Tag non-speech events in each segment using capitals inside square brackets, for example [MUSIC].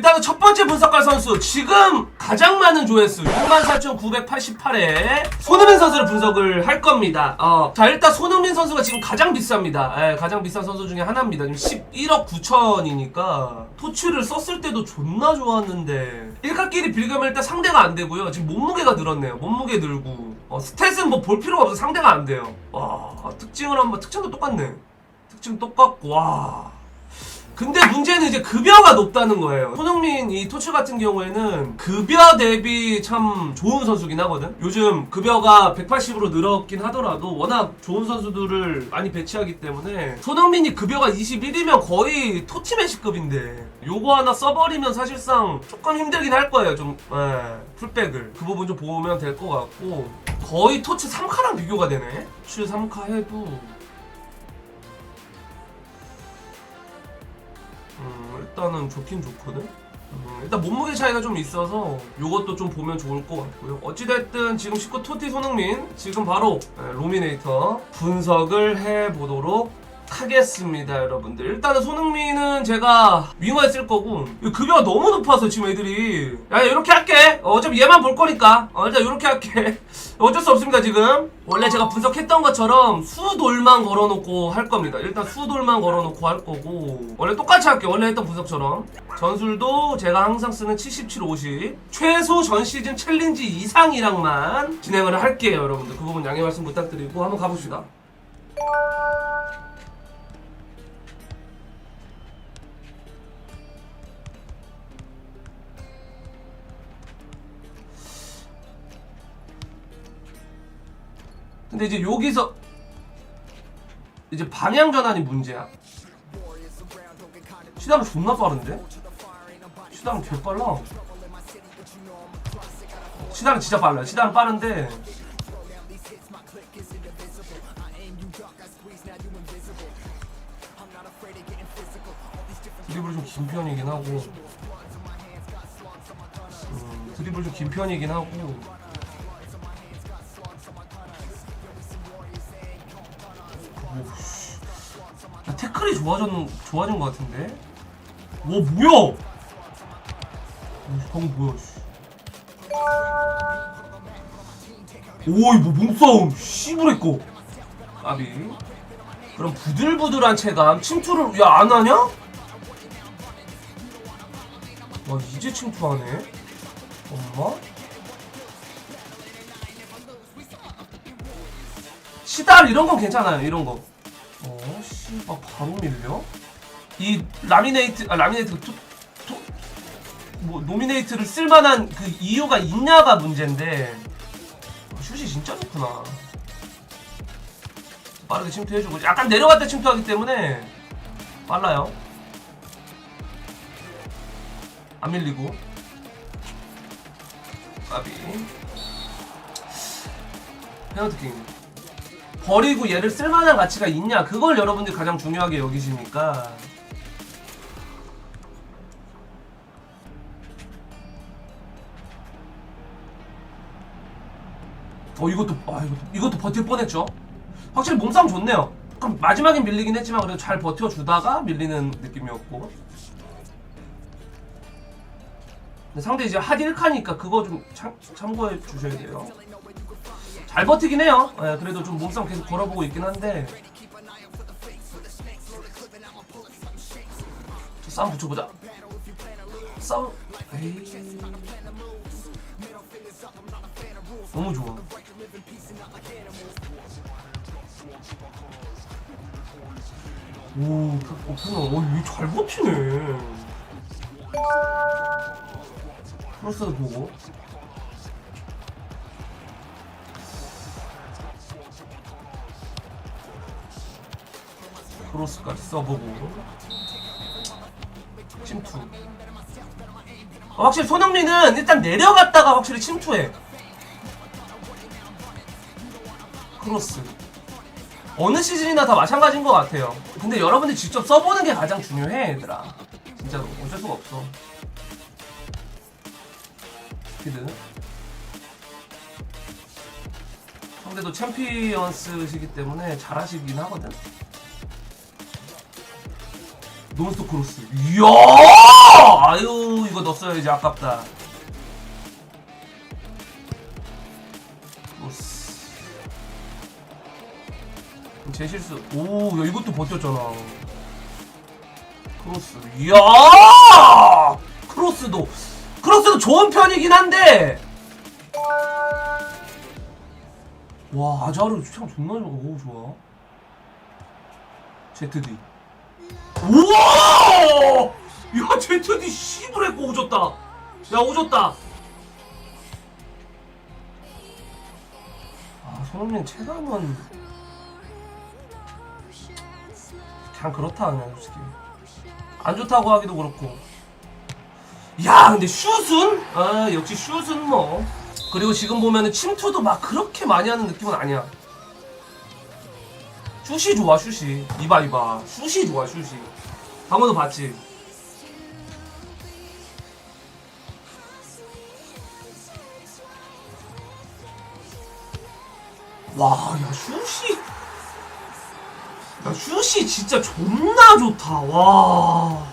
일단은 첫 번째 분석할 선수 지금 가장 많은 조회수 64,988회 손흥민 선수를 분석을 할 겁니다. 어, 자 일단 손흥민 선수가 지금 가장 비쌉니다. 예, 가장 비싼 선수 중에 하나입니다. 지금 11억 9천이니까 토치를 썼을 때도 존나 좋았는데 일각끼리 비교하면 일단 상대가 안 되고요. 지금 몸무게가 늘었네요. 몸무게 늘고 어, 스탯은 뭐 볼 필요가 없어 상대가 안 돼요. 와 특징을 한번 특징도 똑같네. 특징 똑같고 와. 근데 문제는 이제 급여가 높다는 거예요. 손흥민 이 토츠 같은 경우에는 급여 대비 참 좋은 선수긴 하거든. 요즘 급여가 180으로 늘었긴 하더라도 워낙 좋은 선수들을 많이 배치하기 때문에 손흥민이 급여가 21이면 거의 토치메시급인데 요거 하나 써버리면 사실상 조금 힘들긴 할 거예요. 좀 예, 풀백을 그 부분 좀 보면 될 것 같고 거의 토치 3카랑 비교가 되네. 토치 3카 해도 일단은 좋긴 좋거든. 음, 일단 몸무게 차이가 좀 있어서 요것도 좀 보면 좋을 것 같고요. 어찌됐든 지금 19 토티 손흥민 지금 바로 예, 로미네이터 분석을 해보도록 하겠습니다, 여러분들. 일단은 손흥민은 제가 윙어에 쓸 거고 이 급여가 너무 높아서 지금 애들이 야 이렇게 할게. 어, 어차피 얘만 볼 거니까. 어, 일단 이렇게 할게. [LAUGHS] 어쩔 수 없습니다, 지금. 원래 제가 분석했던 것처럼 수돌만 걸어놓고 할 겁니다. 일단 수돌만 걸어놓고 할 거고 원래 똑같이 할게요. 원래 했던 분석처럼. 전술도 제가 항상 쓰는 77, 50 최소 전 시즌 챌린지 이상이랑만 진행을 할게요, 여러분들. 그 부분 양해 말씀 부탁드리고 한번 가봅시다. 근데 이제 여기서 이제 방향 전환이 문제야. 시다는 존나 빠른데? 시다는 개 빨라. 시다는 진짜 빨라. 시다는 빠른데. 드리블 좀 긴 편이긴 하고. 음, 드리블 좀 긴 편이긴 하고. 야, 태클이 좋아졌는 좋아진 것 같은데. 와 뭐야? 오, 방금 뭐야? 씨. 오 이거 몸싸움 씨부레꺼. 아비. 그럼 부들부들한 체감 침투를 야 안 하냐? 와 이제 침투하네. 엄마? 시달 이런 건 괜찮아요. 이런 거. 어, 씨발 바로 밀려? 이 라미네이트 아 라미네이트 투, 투, 뭐 노미네이트를 쓸만한 그 이유가 있냐가 문제인데 아, 슛이 진짜 좋구나. 빠르게 침투해주고 약간 내려갈 때 침투하기 때문에 빨라요. 안 밀리고 까비 페널티킹 버리고 얘를 쓸만한 가치가 있냐? 그걸 여러분들이 가장 중요하게 여기시니까? 어 이것도 아 이것도, 이것도 버틸 뻔했죠? 확실히 몸싸움 좋네요. 그럼 마지막엔 밀리긴 했지만 그래도 잘 버텨주다가 밀리는 느낌이었고. 근데 상대 이제 핫 1카니까 그거 좀 참, 참고해 주셔야 돼요 잘 버티긴 해요. 예, 그래도 좀 몸싸움 계속 걸어보고 있긴 한데. 저 싸움 붙여보자. 싸움. 에이. 너무 좋아. 오, 어, 어, 어, 이잘 버티네. 크로스도 보고. 크로스까지 써보고. 침투. 어, 확실히 손흥민은 일단 내려갔다가 확실히 침투해. 크로스. 어느 시즌이나 다 마찬가지인 것 같아요. 근데 여러분들이 직접 써보는 게 가장 중요해 얘들아. 진짜로 어쩔 수가 없어. 스피드. 상대도 챔피언스시기 때문에 잘하시긴 하거든 논스톱 크로스. 이야! 아유 이거 넣었어야지 아깝다. 오스. 제 실수. 오 야 이것도 버텼잖아. 크로스. 이야! 크로스도 크로스도 좋은 편이긴 한데. 와 아자르 참 존나 좋아. 오 좋아. ZD 우와! 야 ZD 씨부레고 오졌다. 야 오졌다. 아 손흥민 체감은 그냥 그렇다 그냥 솔직히. 안 좋다고 하기도 그렇고. 야 근데 슛은? 아 역시 슛은 뭐. 그리고 지금 보면은 침투도 막 그렇게 많이 하는 느낌은 아니야 슛이 좋아 슛이 이봐 이봐. 슛이 좋아 슛이 방금도 봤지? 와야 슛이 야 슛이 진짜 존나 좋다. 와.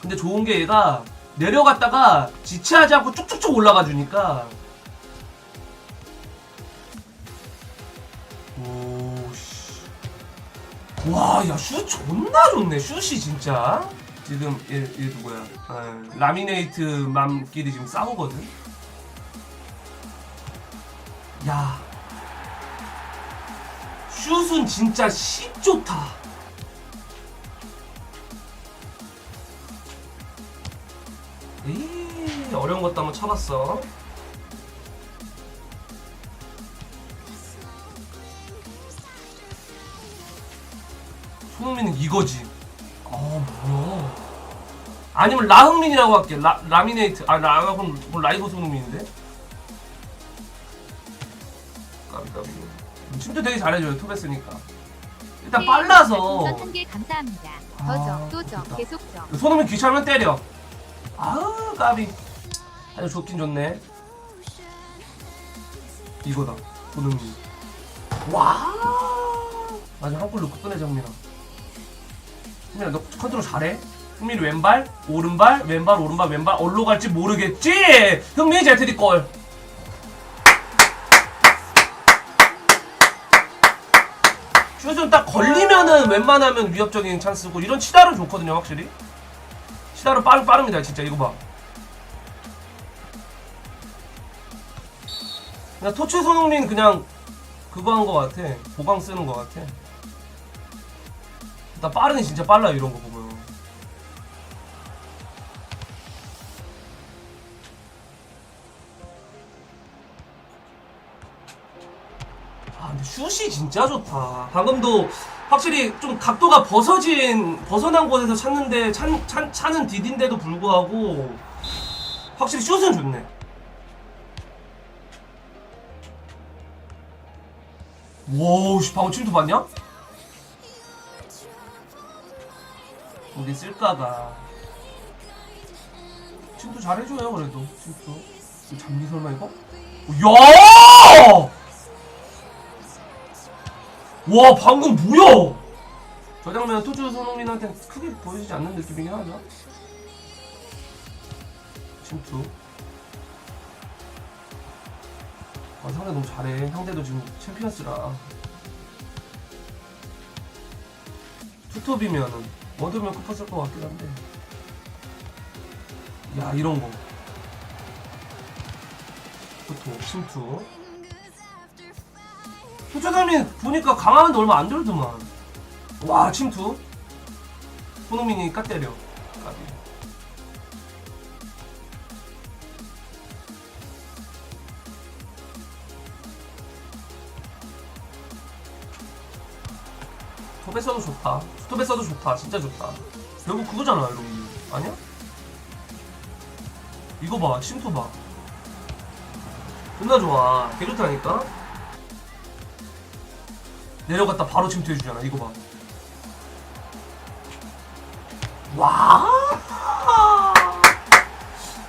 근데 좋은 게 얘가 내려갔다가 지체하지 않고 쭉쭉쭉 올라가 주니까. 오씨 와 야 슛 존나 좋네 슛이 진짜. 지금 얘, 얘 누구야? 아, 라미네이트 맘끼리 지금 싸우거든? 야. 슛은 진짜 씨 좋다. 에이 어려운 것도 한번 쳐봤어 손흥민은 이거지 아 뭐야 아니면 라흥민이라고 할게 라, 라미네이트 아 라, 그럼 뭐 라이브 손흥민인데 까비 까비 침도 되게 잘해줘요 투베스니까 일단 빨라서 한개 감사합니다. 아, 더적 또적 좋다. 계속 적. 손흥민 귀찮으면 때려. 아우 까비. 아주 좋긴 좋네. 이거다. 손흥민. 와. 아주 한골 넣고 끝내 정민아. 승민아 너 컨트롤 잘해? 흥민이 왼발, 오른발, 왼발, 오른발, 왼발 어디로 갈지 모르겠지? 흥민이 제트디 골. 슛은 딱 걸리면은 웬만하면 위협적인 찬스고 이런 치다는 좋거든요 확실히 치다는 빠르, 빠릅니다 진짜 이거 봐 그냥 토치 손흥민 그냥 그거 한 거 같아 보강 쓰는 거 같아 일단 빠르니 진짜 빨라요 이런 거 보면 아 근데 슛이 진짜 좋다. 방금도 확실히 좀 각도가 벗어진 벗어난 곳에서 찼는데 찬, 찬, 차는 디딘데도 불구하고 확실히 슛은 좋네. 와우 씨 방금 침투 봤냐? 우리 쓸까가 침투 잘해줘요 그래도 침투 이거 잡니 설마 이거? 야! 와 방금 뭐야? 저 장면은 토주 손흥민한테 크게 보여지지 않는 느낌이긴 하죠. 침투. 아 상대 너무 잘해. 상대도 지금 챔피언스라. 투톱이면은 원톱이면 급했을 것 같긴 한데. 야 이런 거. 투톱, 침투. 투자장님 보니까 강화한데 얼마 안 들더만. 와 침투. 손흥민이 까 때려. 까비. 톱에 써도 좋다. 톱에 써도 좋다. 진짜 좋다. 결국 그거잖아, 여러분. 아니야? 이거 봐, 침투 봐. 존나 좋아. 개 좋다니까? 내려갔다 바로 침투해주잖아. 이거 봐. 와!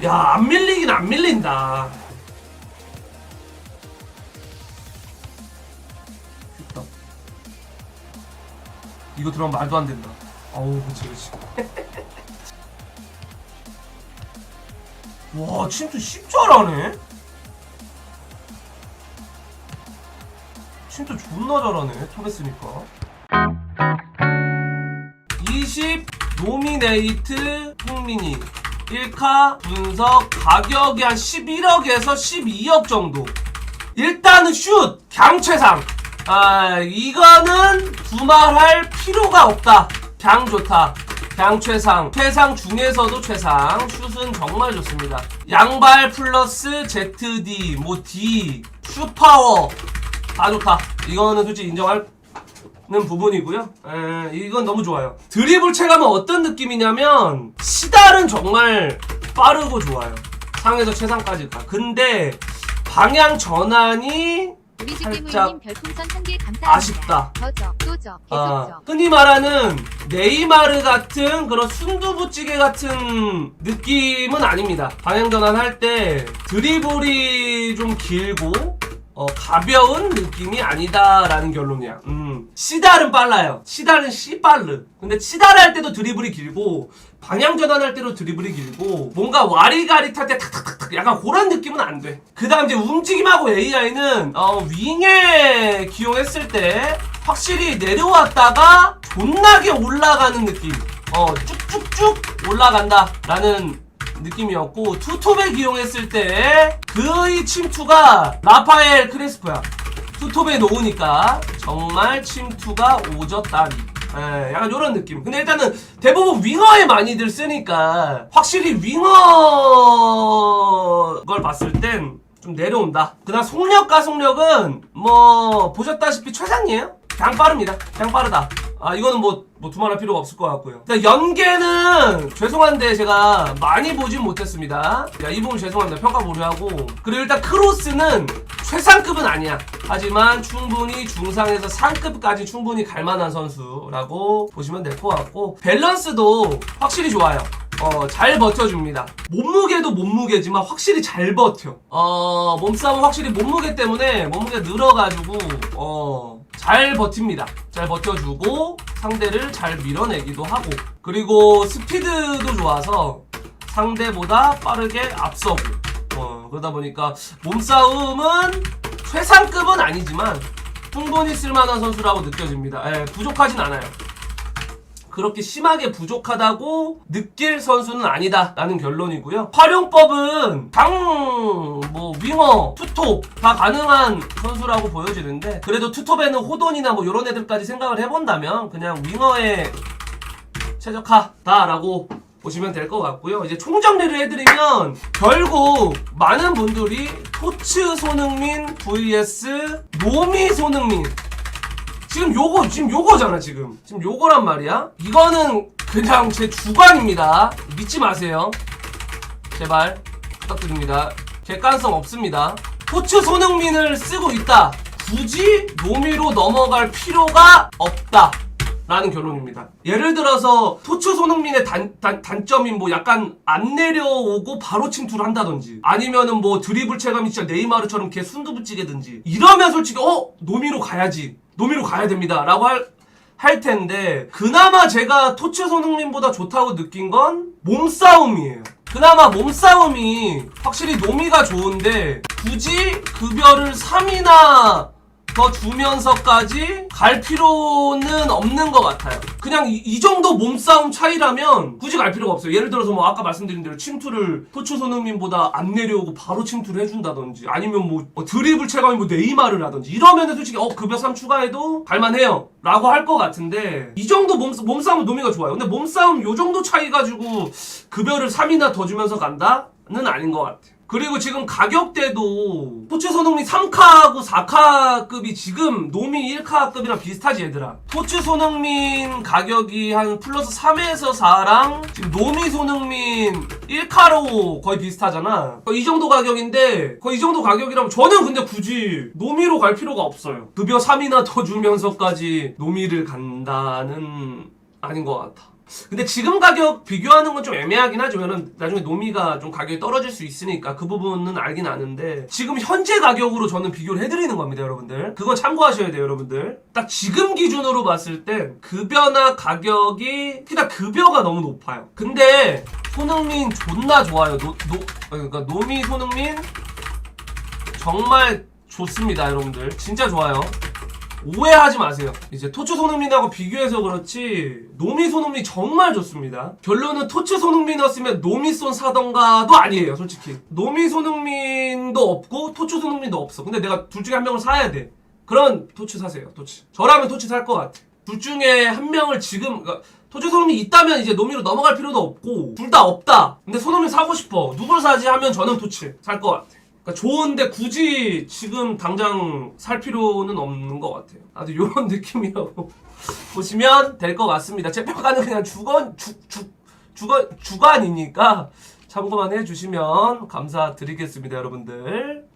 야, 안 밀리긴 안 밀린다. 이거 들어가면 말도 안 된다. 어우, 그치, 그치. [LAUGHS] 와 침투 10잘하네? 침투 존나 잘하네 토베스니까. 20 노미네이트 흥민이 1카 분석 가격이 한 11억에서 12억 정도. 일단은 슛! 강최상 아 이거는 두말할 필요가 없다 강 좋다 강 최상 최상 중에서도 최상 슛은 정말 좋습니다 양발 플러스 ZD 뭐 D 슈파워 다 좋다 이거는 솔직히 인정할 는 부분이고요. 에, 이건 너무 좋아요. 드리블 체감은 어떤 느낌이냐면 시달은 정말 빠르고 좋아요. 상에서 최상까지 가. 근데 방향 전환이 우리 집 살짝 별풍선 한 개 감사합니다. 아쉽다. 더죠, 또죠, 아. 흔히 말하는 네이마르 같은 그런 순두부찌개 같은 느낌은 아닙니다. 방향 전환할 때 드리블이 좀 길고 어, 가벼운 느낌이 아니다라는 결론이야. 음. 시달은 빨라요. 시달은 씨빨르. 근데 시달 할 때도 드리블이 길고 방향 전환할 때도 드리블이 길고 뭔가 와리가리 탈때 탁탁탁탁 약간 그런 느낌은 안 돼. 그 다음 이제 움직임하고 AI는 어, 윙에 기용했을 때 확실히 내려왔다가 존나게 올라가는 느낌. 어, 쭉쭉쭉 올라간다 라는 느낌이었고 투톱에 기용했을 때 그의 침투가 라파엘 크레스포야 투톱에 놓으니까 정말 침투가 오졌다 리 예, 약간 이런 느낌. 근데 일단은 대부분 윙어에 많이들 쓰니까 확실히 윙어 걸 봤을 땐 좀 내려온다. 그다음 속력과 속력은 뭐 보셨다시피 최상이에요? 그냥 빠릅니다. 그냥 빠르다 아 이거는 뭐, 뭐 두말할 필요가 없을 것 같고요. 일단 연계는 죄송한데 제가 많이 보진 못했습니다. 야, 이 부분 죄송합니다. 평가 보류하고. 그리고 일단 크로스는 최상급은 아니야. 하지만 충분히 중상에서 상급까지 충분히 갈만한 선수라고 보시면 될 것 같고 밸런스도 확실히 좋아요. 어, 잘 버텨줍니다. 몸무게도 몸무게지만 확실히 잘 버텨. 어, 몸싸움은 확실히 몸무게 때문에 몸무게 늘어가지고, 어, 잘 버팁니다. 잘 버텨주고, 상대를 잘 밀어내기도 하고, 그리고 스피드도 좋아서 상대보다 빠르게 앞서고, 어, 그러다 보니까 몸싸움은 최상급은 아니지만 충분히 쓸만한 선수라고 느껴집니다. 예, 부족하진 않아요. 그렇게 심하게 부족하다고 느낄 선수는 아니다라는 결론이고요. 활용법은 당, 뭐, 윙어, 투톱 다 가능한 선수라고 보여지는데 그래도 투톱에는 호돈이나 뭐 이런 애들까지 생각을 해본다면 그냥 윙어에 최적화다라고 보시면 될 것 같고요. 이제 총정리를 해드리면 결국 많은 분들이 토츠 손흥민 vs 노미 손흥민 지금 요거 지금 요거잖아 지금. 지금 요거란 말이야. 이거는 그냥 제 주관입니다. 믿지 마세요. 제발 부탁드립니다. 객관성 없습니다. 토츠 손흥민을 쓰고 있다. 굳이 노미로 넘어갈 필요가 없다 라는 결론입니다. 예를 들어서 토츠 손흥민의 단, 단, 단점인 뭐 약간 안 내려오고 바로 침투를 한다든지 아니면은 뭐 드리블 체감이 진짜 네이마르처럼 걔 순두부찌개든지 이러면 솔직히 어 노미로 가야지 노미로 가야 됩니다 라고 할, 할 텐데 그나마 제가 토츠 손흥민보다 좋다고 느낀 건 몸싸움이에요. 그나마 몸싸움이 확실히 노미가 좋은데 굳이 급여를 3이나 더 주면서까지 갈 필요는 없는 것 같아요. 그냥 이, 이 정도 몸싸움 차이라면 굳이 갈 필요가 없어요. 예를 들어서 뭐 아까 말씀드린 대로 침투를 토츠 손흥민보다 안 내려오고 바로 침투를 해준다든지 아니면 뭐, 뭐 드리블 체감이 뭐 네이마르를 하든지 이러면은 솔직히 어 급여 3 추가해도 갈만해요. 라고 할 것 같은데 이 정도 몸, 몸싸움은 노미가 좋아요. 근데 몸싸움 요 정도 차이 가지고 급여를 3이나 더 주면서 간다는 아닌 것 같아요. 그리고 지금 가격대도 손흥민 3카하고 4카급이 지금 노미 1카급이랑 비슷하지 얘들아. 토츠 손흥민 가격이 한 플러스 3에서 4랑 지금 노미 손흥민 1카로 거의 비슷하잖아. 이 정도 가격인데 거의 이 정도 가격이라면 저는 근데 굳이 노미로 갈 필요가 없어요. 급여 3이나 더 주면서까지 노미를 간다는 아닌 것 같아 근데 지금 가격 비교하는 건 좀 애매하긴. 왜냐면 나중에 노미가 좀 가격이 떨어질 수 있으니까 그 부분은 알긴 아는데 지금 현재 가격으로 저는 비교를 해드리는 겁니다, 여러분들. 그건 참고하셔야 돼요, 여러분들. 딱 지금 기준으로 봤을 때 급여나 가격이 그냥 급여가 너무 높아요. 근데 손흥민 존나 좋아요. 노, 노, 그러니까 노미 손흥민 정말 좋습니다, 여러분들. 진짜 좋아요. 오해하지 마세요. 이제 토츠 손흥민하고 비교해서 그렇지 노미 손흥민 정말 좋습니다. 결론은 토츠 손흥민이었으면 노미손 사던가도 아니에요, 솔직히. 노미 손흥민도 없고 토츠 손흥민도 없어. 근데 내가 둘 중에 한 명을 사야 돼. 그런 토츠 사세요, 토츠. 저라면 토츠 살 것 같아. 둘 중에 한 명을 지금 그러니까 토츠 손흥민 있다면 이제 노미로 넘어갈 필요도 없고 둘 다 없다. 근데 손흥민 사고 싶어. 누굴 사지 하면 저는 토츠 살것 같아. 그러니까 좋은데 굳이 지금 당장 살 필요는 없는 것 같아요. 아주 이런 [LAUGHS] 느낌이라고 [LAUGHS] 보시면 될 것 같습니다. 제 평가는 그냥 주건 주주 주건 주관이니까 참고만 해주시면 감사드리겠습니다, 여러분들.